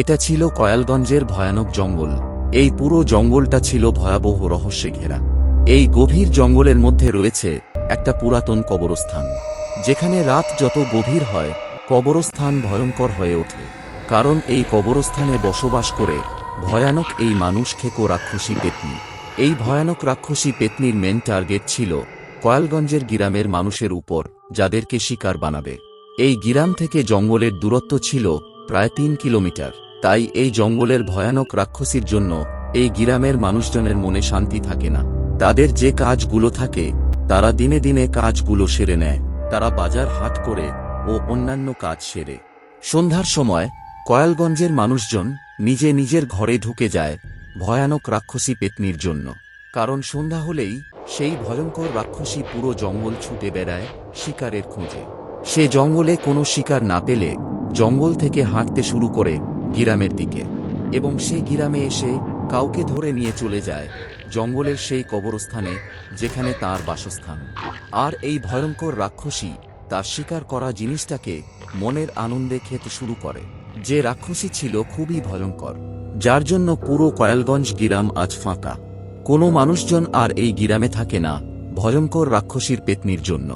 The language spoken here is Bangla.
এটা ছিল কয়ালগঞ্জের ভয়ানক জঙ্গল। এই পুরো জঙ্গলটা ছিল ভয়াবহ রহস্যে ঘেরা। এই গভীর জঙ্গলের মধ্যে রয়েছে একটা পুরাতন কবরস্থান। যেখানে রাত যত গভীর হয়, কবরস্থান ভয়ঙ্কর হয়ে ওঠে। কারণ এই কবরস্থানে বসবাস করে ভয়ানক এই মানুষ খেকো রাক্ষসী পেতনি। এই ভয়ানক রাক্ষসী পেতনির মেন টার্গেট ছিল কয়ালগঞ্জের গিরামের মানুষের উপর, যাদেরকে শিকার বানাবে। এই গিরাম থেকে জঙ্গলের দূরত্ব ছিল প্রায় তিন কিলোমিটার। তাই এই জঙ্গলের ভয়ানক রাক্ষসীর জন্য এই গিরামের মানুষজনের মনে শান্তি থাকে না। তাদের যে কাজগুলো থাকে, তারা দিনে দিনে কাজগুলো সেরে নেয়। তারা বাজার হাট করে ও অন্যান্য কাজ সেরে। সন্ধ্যার সময় কয়ালগঞ্জের মানুষজন নিজে নিজের ঘরে ঢুকে যায় ভয়ানক রাক্ষসী পেতনির জন্য। কারণ সন্ধ্যা হলেই সেই ভয়ঙ্কর রাক্ষসী পুরো জঙ্গল ছুটে বেড়ায় শিকারের খোঁজে। সে জঙ্গলে কোনো শিকার না পেলে জঙ্গল থেকে হাঁটতে শুরু করে গিরামের দিকে, এবং সেই গিরামে এসে কাউকে ধরে নিয়ে চলে যায় জঙ্গলের সেই কবরস্থানে যেখানে তার বাসস্থান। আর এই ভয়ঙ্কর রাক্ষসী তার শিকার করা জিনিসটাকে মনের আনন্দে খেতে শুরু করে। যে রাক্ষসী ছিল খুবই ভয়ঙ্কর, যার জন্য পুরো কয়ালগঞ্জ গিরাম আজ ফাঁকা। কোনো মানুষজন আর এই গিরামে থাকে না ভয়ঙ্কর রাক্ষসীর পেতনির জন্য।